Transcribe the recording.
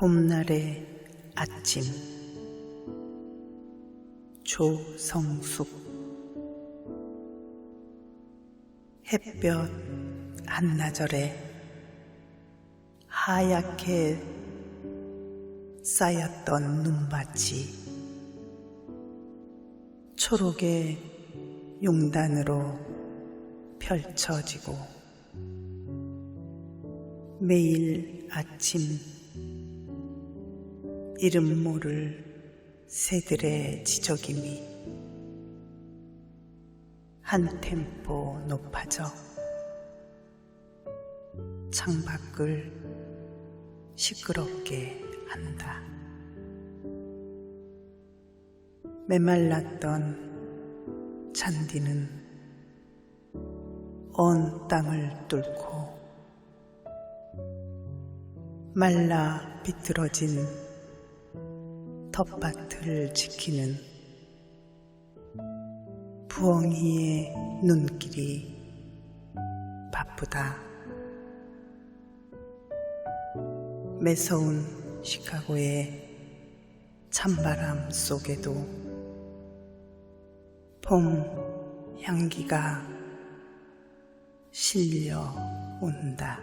봄날의 아침. 조성숙. 햇볕 한나절에 하얗게 쌓였던 눈밭이 초록의 용단으로 펼쳐지고 매일 아침 이름 모를 새들의 지저김이 한 템포 높아져 창밖을 시끄럽게 한다. 메말랐던 잔디는 온 땅을 뚫고 말라 비틀어진 텃밭을 지키는 부엉이의 눈길이 바쁘다. 매서운 시카고의 찬바람 속에도 봄 향기가 실려 온다.